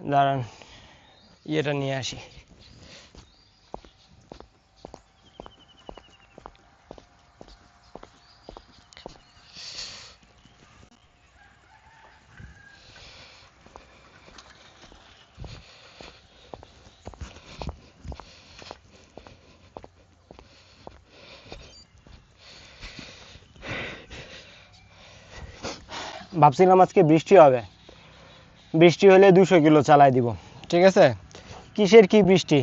দাঁড়ান ইয়েটা নিয়ে আসি। ভাবছিলাম আজকে বৃষ্টি হবে। বৃষ্টি হলে দুশো কিলো চালাই দিব। ঠিক আছে? কিসের কি বৃষ্টি?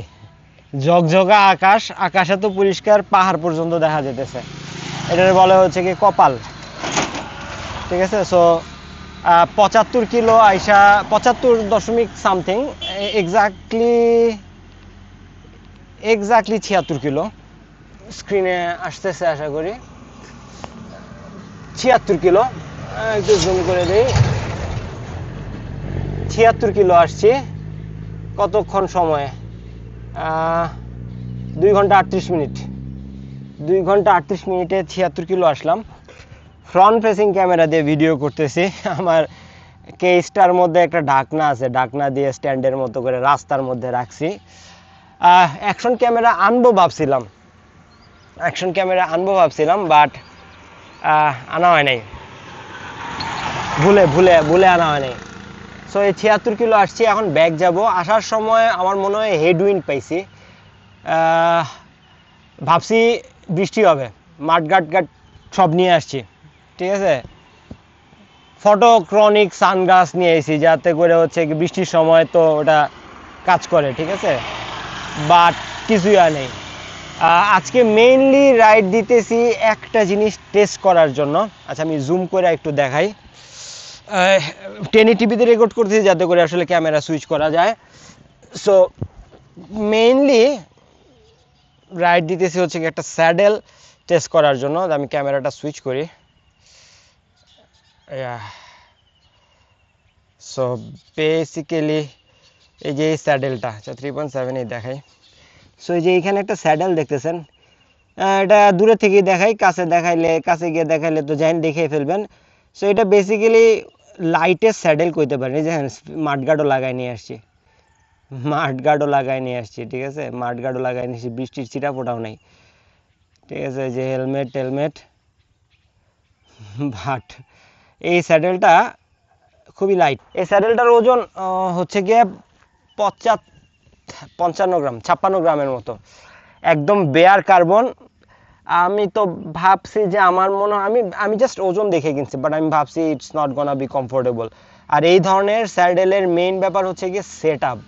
ঝকঝকা আকাশ, আকাশে তো পরিষ্কার পাহাড় পর্যন্ত দেখা যেতেছে। এটার বলে হচ্ছে কি কপাল। ঠিক আছে? সো পঁচাত্তর কিলো আইসা, পঁচাত্তর দশমিক সামথিং এক্স্যাক্টলি এক্স্যাক্টলি ছিয়াত্তর কিলো। স্ক্রিনে আসতেছে, আশা করি। ছিয়াত্তর কিলো। একটু জুম করে দিই। ছিয়াত্তর কিলো আসছি। কতক্ষণ সময়ে? দুই ঘণ্টা আটত্রিশ মিনিট। দুই ঘণ্টা আটত্রিশ মিনিটে ছিয়াত্তর কিলো আসলাম। ফ্রন্ট ফেসিং ক্যামেরা দিয়ে ভিডিও করতেছি। আমার কেসটার মধ্যে একটা ঢাকনা আছে। ঢাকনা দিয়ে স্ট্যান্ডের মতো করে রাস্তার মধ্যে রাখছি। অ্যাকশন ক্যামেরা আনব ভাবছিলাম। অ্যাকশন ক্যামেরা আনব ভাবছিলাম বাট আনা হয় নাই। ভুলে ভুলে ভুলে আনা হয় নাই। সো এই ছিয়াত্তর কিলো আসছি, এখন ব্যাগ যাব। আসার সময় আমার মনে হয় হেডউইন্ড পাইছি। ভাবছি বৃষ্টি হবে। মাঠ গাট গাট সব নিয়ে আসছি। ঠিক আছে? ফটোক্রনিক সানগ্লাস নিয়ে এসেছি যাতে করে হচ্ছে বৃষ্টির সময় তো ওটা কাজ করে, ঠিক আছে? বাট কিছুই আর নেই। আজকে মেইনলি রাইড দিতেছি একটা জিনিস টেস্ট করার জন্য। আচ্ছা আমি জুম করে একটু দেখাই। টেনি টিভিতে রেকর্ড করতেছি যাতে করে আসলে ক্যামেরা সুইচ করা যায়। সো মেইনলি রাইড দিতেছি হচ্ছে একটা স্যাডেল টেস্ট করার জন্য আমি ক্যামেরাটা সুইচ করি। সো বেসিক্যালি এই যে এই স্যাডেলটা আচ্ছা থ্রি পয়েন্ট সেভেন এই দেখাই। সো এই যে এখানে একটা স্যাডেল দেখতেছেন এটা দূরে থেকে দেখাই, কাছে দেখাইলে, কাছে গিয়ে দেখাইলে তো জাইন দেখে ফেলবেন। সো এটা বেসিক্যালি লাইটের স্যাডেল কইতে পারেন। এই যে মাঠগার্ডও লাগাই নিয়ে আসছি। মাঠগার্ডও লাগাই নিয়ে আসছি, ঠিক আছে? মাঠগার্ডও লাগাই নিয়ে বৃষ্টির ছিটা ফোটাও নাই। ঠিক আছে যে হেলমেট টেলমেট ভাট এই স্যাডেলটা খুবই লাইট এই স্যাডেলটার ওজন হচ্ছে গিয়ে পঁচাত পঞ্চান্ন গ্রাম, ছাপ্পান্ন গ্রামের মতো। একদম বেয়ার কার্বন আমি তো ভাবছি যে আমার মনে হয় আমি আমি জাস্ট ওজন দেখে কিনছি বাট আমি ভাবছি it's not gonna be comfortable আর এই ধরনের স্যাডেলের মেইন ব্যাপার হচ্ছে গিয়ে সেট আপ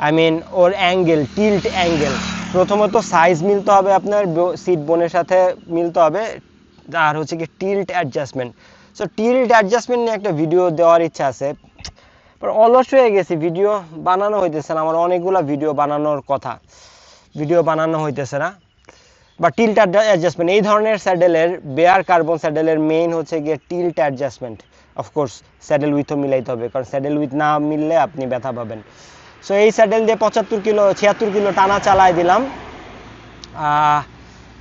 আই মিন ওর অ্যাঙ্গেল টিল্ট অ্যাঙ্গেল প্রথমত সাইজ মিলতে হবে আপনার সিট বোনের সাথে মিলতে হবে। আর হচ্ছে কি tilt adjustment so tilt adjustment নিয়ে একটা ভিডিও দেওয়ার ইচ্ছা আছে। অলস হয়ে গেছি ভিডিও বানানো হইতেছে না। আমার অনেকগুলো ভিডিও বানানোর কথা। ভিডিও বানানো হইতেছে না। বা টিল্ট অ্যাডজাস্টমেন্ট এই ধরনের স্যাডেলের বেয়ার কার্বন স্যাডেলের মেইন হচ্ছে গিয়ে tilt adjustment of course saddle উইথও মিলাইতে হবে কারণ স্যাডেল উইথ না মিললে আপনি ব্যথা পাবেন। সো এই স্যাডেল দিয়ে পঁচাত্তর কিলো ছিয়াত্তর কিলো টানা চালায় দিলাম।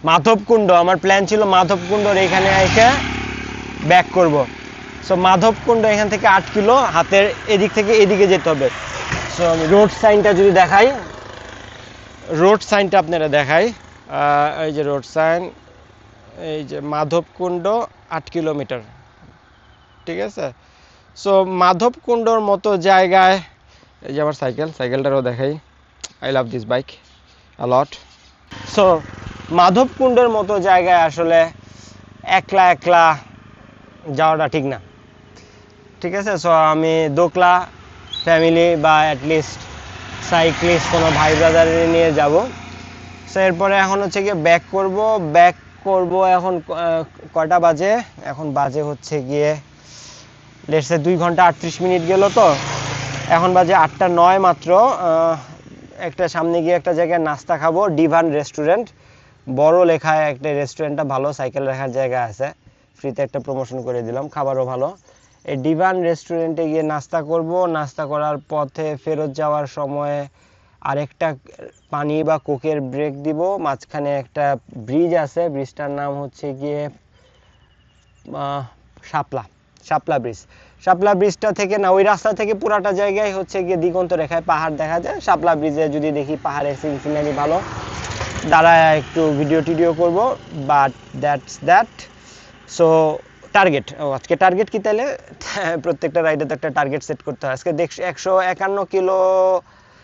মাধবকুণ্ড আমার প্ল্যান ছিল মাধবকুণ্ডর এখানে এসে ব্যাক করব। সো মাধবকুণ্ড এখান থেকে আট কিলো হাতের এদিক থেকে এদিকে যেতে হবে। সো আমি রোড সাইনটা যদি দেখাই রোড সাইনটা আপনারা আহ, এই যে রোড সাইন, এই যে মাধবকুণ্ড আট কিলোমিটার। ঠিক আছে? সো মাধবকুণ্ডর মতো জায়গায়, এই যে আমার সাইকেল, সাইকেলটারও দেখাই। I love this bike lot so মাধবকুণ্ডের মতো জায়গায় আসলে একলা একলা যাওয়াটা ঠিক না। ঠিক আছে? সো আমি দোকলা ফ্যামিলি বা অ্যাটলিস্ট সাইক্লিস্ট কোনো ভাই ব্রাদার নিয়ে যাব। সো এরপরে এখন হচ্ছে গিয়ে ব্যাক করব। ব্যাক করব এখন কয়টা বাজে? এখন বাজে হচ্ছে গিয়ে লেটসে দুই ঘণ্টা আটত্রিশ মিনিট গেল তো। এখন বাজে আটটা নয় মাত্র। একটা সামনে গিয়ে একটা জায়গায় নাস্তা খাব ডিভান রেস্টুরেন্ট বড় লেখায় একটা রেস্টুরেন্টটা ভালো সাইকেল রাখার জায়গা আছে। ফ্রিতে একটা প্রমোশন করে দিলাম, খাবারও ভালো। এই ডিভান রেস্টুরেন্টে গিয়ে নাস্তা করব। নাস্তা করার পথে ফেরত যাওয়ার সময় আরেকটা পানি বা কোকের ব্রেক দিব। মাঝখানে একটা ব্রিজ আছে ব্রিজটার নাম হচ্ছে গিয়ে শাপলা শাপলা ব্রিজ শাপলা ব্রিজটা থেকে না, ওই রাস্তা থেকে পুরাটা জায়গায় হচ্ছে গিয়ে দিগন্ত রেখায় পাহাড় দেখা যায়। শাপলা ব্রিজে যদি দেখি পাহাড়ের সিনারি ভালো, দাঁড়ায় একটু ভিডিও টিডিও করব but that's that so target ও আজকে টার্গেট কি তাহলে প্রত্যেকটা রাইডে তো একটা টার্গেট সেট করতে হয়। আজকে দেখ, একশো একান্ন কিলো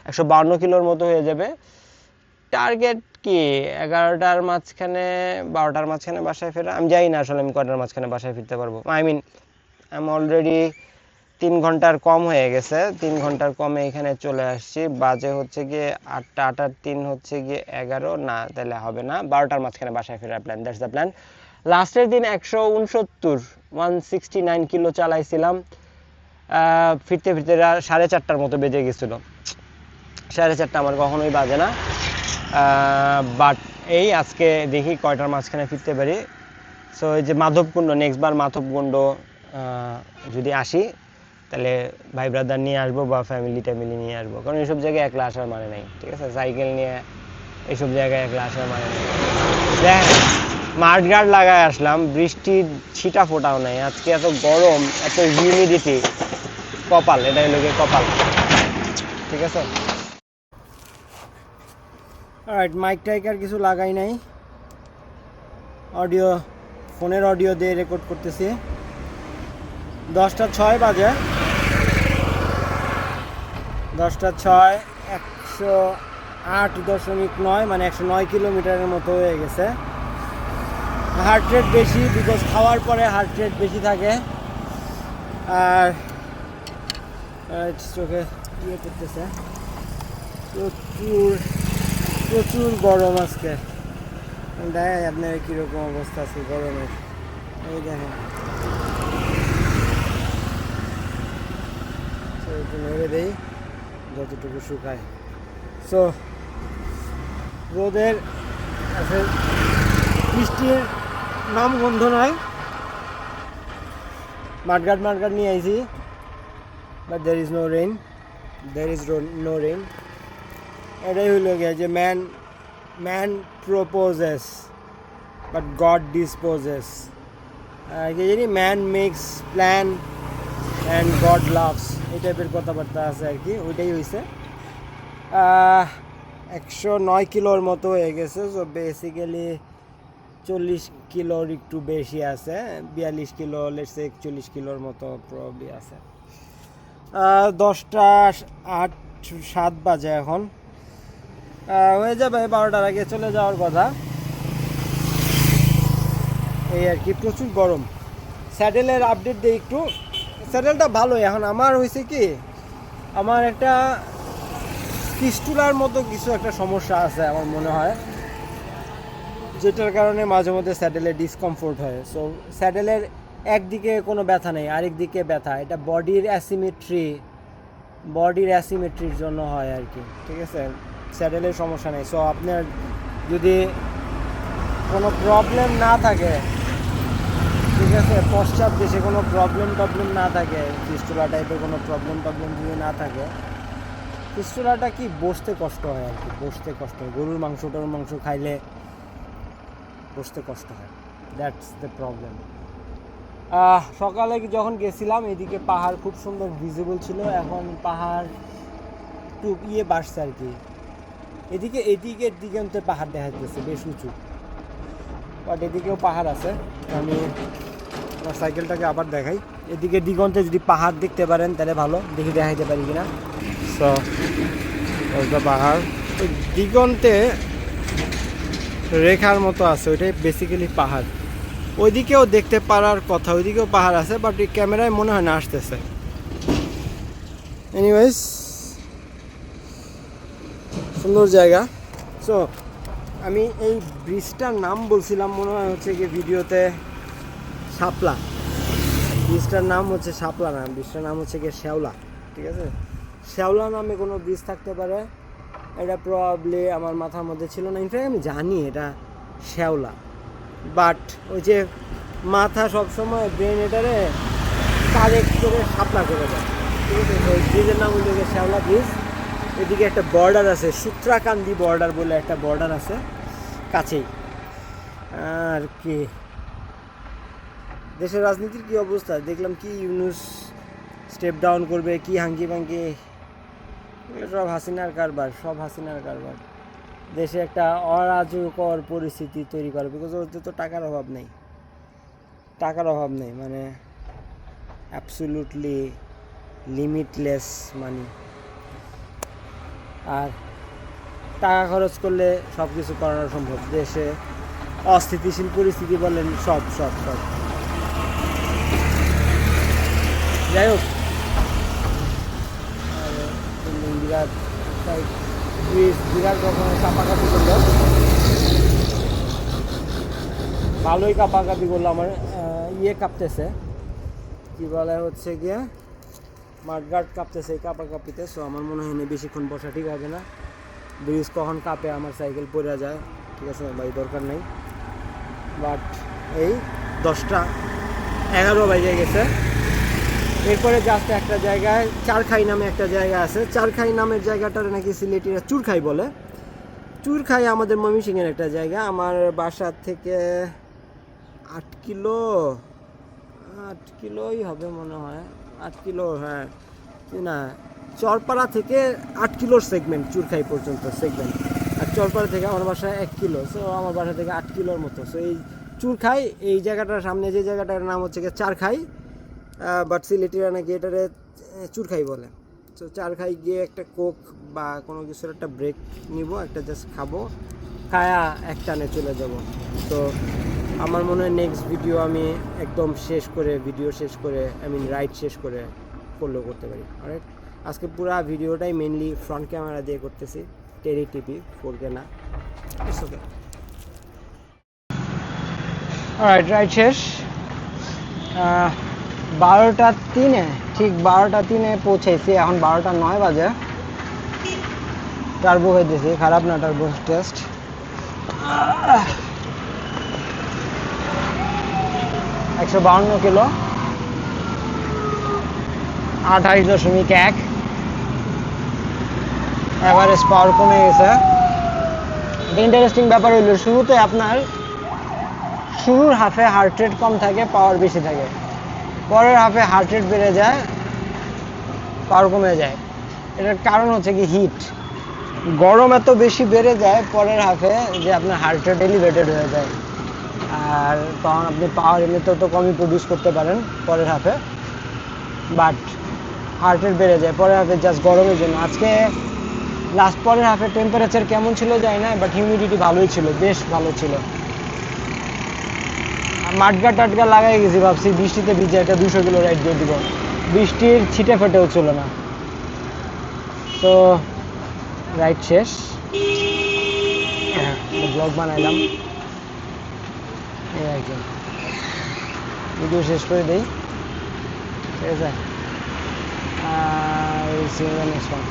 একশো বাউন্ন কিলোর মতো হয়ে যাবে। টার্গেট কি? এগারোটার মাঝখানে, বারোটার মাঝখানে বাসায় ফেরা? আমি জানি না আসলে আমি কটার মাঝখানে বাসায় ফিরতে পারব। I mean I am already তিন ঘণ্টার কম হয়ে গেছে। তিন ঘণ্টার কমে এখানে চলে আসছি। বাজে হচ্ছে গিয়ে আটটা, আটার তিন হচ্ছে গিয়ে এগারো। না, তাহলে হবে না। বারোটার মাঝখানে বাসায় ফেরার প্ল্যান দ্যাটস দ্য প্ল্যান লাস্টের দিন একশো উনসত্তর ওয়ান সিক্সটি নাইন কিলো চালাইছিলাম। ফিরতে ফিরতে সাড়ে চারটার মতো বেজে গেছিল। সাড়ে চারটা আমার কখনোই বাজে না। বাট এই আজকে দেখি কয়টার মাঝখানে ফিরতে পারি। সো এই যে মাধবকুণ্ড নেক্সট বার মাধবকুণ্ড যদি আসি, তাহলে ভাই ব্রাদার নিয়ে আসব বা ফ্যামিলি ট্যামিলি নিয়ে আসব। কারণ এইসব জায়গায় একলা আসার মানে নেই, ঠিক আছে? সাইকেল নিয়ে এইসব জায়গায় একলা আসার মানে নেই। দেখ মাঠ গার্ড লাগায় আসলাম বৃষ্টির ছিটা ফোটাও নাই। আজকে এত গরম, এত হিউমিডিটি কপাল এটা হলো কপাল। ঠিক আছে? রাইট মাইক টাইক আর কিছু লাগাই নাই। অডিও ফোনের অডিও দিয়ে রেকর্ড করতেছি। দশটা ছয় বাজে। দশটা ছয়, একশো আট দশমিক নয় মানে একশো নয় কিলোমিটারের মতো হয়ে গেছে। হার্ট রেট বেশি বিকজ খাওয়ার পরে হার্ট রেট বেশি থাকে। আর আর চোখে ইয়ে করতেছে। প্রচুর প্রচুর গরম আজকে। দেখাই আপনার কীরকম অবস্থা আছে গরমের। এই দেখেন। নেড়ে দেই, যতটুকু শুকায়। সো রোদের বৃষ্টির নাম গন্ধ নয় মাঠঘাট মাঠঘাট নিয়ে আইছি। But there is no rain there is no rain এটাই হইল গিয়ে যে man man proposes but God disposes জানি man makes plan and God loves এই টাইপের কথাবার্তা আছে আর কি, ওইটাই হয়েছে একশো নয় কিলোর মতো হয়ে গেছে সো বেসিক্যালি চল্লিশ কিলোর একটু বেশি আছে, বিয়াল্লিশ কিলো লেটসে একচল্লিশ কিলোর মতো প্রবলি আছে। দশটা আট, সাত বাজে এখন। হয়ে যাবে বারোটার আগে চলে যাওয়ার কথা। এই আর কি, প্রচুর গরম। স্যাডেলের আপডেট দিই একটু। স্যাডেলটা ভালোই, এখন আমার হয়েছে কি, আমার একটা ফিস্টুলার মতো কিছু একটা সমস্যা আছে আমার মনে হয়, যেটার কারণে মাঝে মধ্যে স্যাডেলের ডিসকমফোর্ট হয়। সো স্যাডেলের একদিকে কোনো ব্যথা নেই আরেক দিকে ব্যথা। এটা বডির অ্যাসিমেট্রি বডির অ্যাসিমেট্রির জন্য হয় আর কি, ঠিক আছে? স্যাডেলের সমস্যা নেই। সো আপনার যদি কোনো প্রবলেম না থাকে, ঠিক আছে, পশ্চাৎ দেশে কোনো প্রবলেম টবলেম না থাকে ফিস্টুলা টাইপের কোনো প্রবলেম টবলেম যদি না থাকে ফিস্টুলাটা কি বসতে কষ্ট হয় আর কি? বসতে কষ্ট হয়। গরুর মাংস টরুর মাংস খাইলে বসতে কষ্ট হয়। দ্যাটস দ্য প্রবলেম সকালে যখন গেছিলাম, এদিকে পাহাড় খুব সুন্দর ভিজিবল ছিল। এখন পাহাড় একটু ইয়ে বাড়ছে আর কি। এদিকে এদিকের দিগন্তে পাহাড় দেখা যাচ্ছে, বেশ উঁচু। বাট এদিকেও পাহাড় আছে। আমি আমার সাইকেলটাকে আবার দেখাই। এদিকে দিগন্তে যদি পাহাড় দেখতে পারেন, তাহলে ভালো। দেখি দেখাইতে পারি কিনা। সো পাহাড়। দিগন্তে রেখার মতো আছে। ওইটাই বেসিক্যালি পাহাড়। ওইদিকেও দেখতে পারার কথা, ওইদিকেও পাহাড় আছে বাট ক্যামেরায় মনে হয় না আসতেছে। এনিওয়েজ সুন্দর জায়গা। সো আমি এই ব্রিজটার নাম বলছিলাম, মনে হয় হচ্ছে কি ভিডিওতে শাপলা। ব্রিজটার নাম হচ্ছে শাপলা না, ব্রিজটার নাম হচ্ছে গিয়ে শ্যাওলা, ঠিক আছে? শ্যাওলা নামে কোনো ব্রিজ থাকতে পারে। এটা প্রবাবলি আমার মাথার মধ্যে ছিল না। ইনফ্যাক্ট আমি জানি এটা শ্যাওলা। বাট ওই যে মাথা সবসময় ব্রেন এটারে কালেক্ট করে শাপলা করে দেয়। ঠিক আছে? ব্রিজের নাম হচ্ছে শ্যাওলা ব্রিজ। এদিকে একটা বর্ডার আছে, সূত্রাকান্দি বর্ডার বলে একটা বর্ডার আছে, কাছেই। আর কি? দেশের রাজনীতির কি অবস্থা? দেখলাম কি ইউনুস স্টেপ ডাউন করবে, কি হাঙ্গি ভাঙ্গি সব হাসিনার কারবার, সব হাসিনার কারবার। দেশে একটা অরাজকর পরিস্থিতি তৈরি করে বিকজ ওদের তো টাকার অভাব নেই। টাকার অভাব নেই মানে অ্যাবসুলুটলি লিমিটলেস মানি আর টাকা খরচ করলে সব কিছু করানো সম্ভব। দেশে অস্থিতিশীল পরিস্থিতি বলেন সব সব সব। যাই হোক। বিরাট বিরাট রকমের কাপাকাপি করল ভালোই কাপাকাপি করল আমার ইয়ে কাঁপতেছে। কি বলে হচ্ছে গিয়ে? মাঠগার্ড কাঁপতেছে, এই কাপাকাপিতে সো আমার মনে হয় না বেশিক্ষণ বসা ঠিক হবে না। ব্রিজ কখন কাঁপে, আমার সাইকেল পড়ে যায়। ঠিক আছে, ভাই, দরকার নেই। বাট এই দশটা এগারো বাজে গেছে। এরপরে জাস্ট একটা জায়গায়, চারখাই নামে একটা জায়গা আছে। চারখাই নামের জায়গাটার নাকি সিলেটিরা চুরখাই বলে। চুরখাই আমাদের ময়মনসিংহের একটা জায়গা। আমার বাসা থেকে আট কিলো, আট কিলোই হবে মনে হয়। আট কিলো হ্যাঁ। না, চরপাড়া থেকে আট কিলোর সেগমেন্ট চুরখাই পর্যন্ত সেগমেন্ট আর চরপাড়া থেকে আমার বাসা এক কিলো সো আমার বাসা থেকে আট কিলোর মতো। সো এই চুরখাই, এই জায়গাটার সামনে যে জায়গাটার নাম হচ্ছে গিয়ে চারখাই বাট সিলেটিরা নাকি এটারে চুরখাই বলে। তো চারখাই গিয়ে একটা কোক বা কোনো কিছুর একটা ব্রেক নিব, একটা জাস্ট খাব, খায়া এক টানে চলে যাব। তো আমার মনে হয় নেক্সট ভিডিও আমি একদম শেষ করে ভিডিও শেষ করে আই মিন রাইড শেষ করে করলেও করতে পারি। অনেক আজকে পুরো ভিডিওটাই মেনলি ফ্রন্ট ক্যামেরা দিয়ে করতেছি টেরি টিপি ফোর না। রাইট রাইট শেষ। বারোটা তিনে, ঠিক বারোটা তিনে পৌঁছেছি, এখন বারোটা নয় বাজে। টার্বো হয়ে দিয়েছি, খারাপ না টার্বো টেস্ট একশো বাউন্ন কিলো। আঠাশ দশমিক এক। অ্যাভারেজ পাওয়ার কমে গেছে। ইন্টারেস্টিং ব্যাপার হইল, শুরুতে আপনার শুরুর হাফে হার্ট রেট কম থাকে পাওয়ার বেশি থাকে। পরের হাফে হার্ট রেট বেড়ে যায় পাওয়ার কমে যায়। এটার কারণ হচ্ছে কি হিট গরম এত বেশি বেড়ে যায়, পরের হাফে যে আপনার হার্ট রেট এলিভেটেড হয়ে যায়। আর তখন আপনি পাওয়ার এমনিতেও তো কমই প্রডিউস করতে পারেন পরের হাফে বাট হার্ট রেট বেড়ে যায়, পরের হাফে জাস্ট গরমের জন্য। আজকে লাস্ট পরের হাফে টেম্পারেচার কেমন ছিল যায় না বাট হিউমিডিটি ভালোই ছিল, বেশ ভালো ছিল। মাটগা টাটগা লাগাই গেছি ভাবছি, বৃষ্টিতে ভিজে একটা দুশো কিলো রাইড দিয়ে দিব। বৃষ্টির ছিটে ফেটেও ছিল না। তো রাইড শেষ। ব্লগ বানাইলাম। কি ভিডিও শেষ করে দেই। ঠিক আছে? আর নেক্সট ওয়ান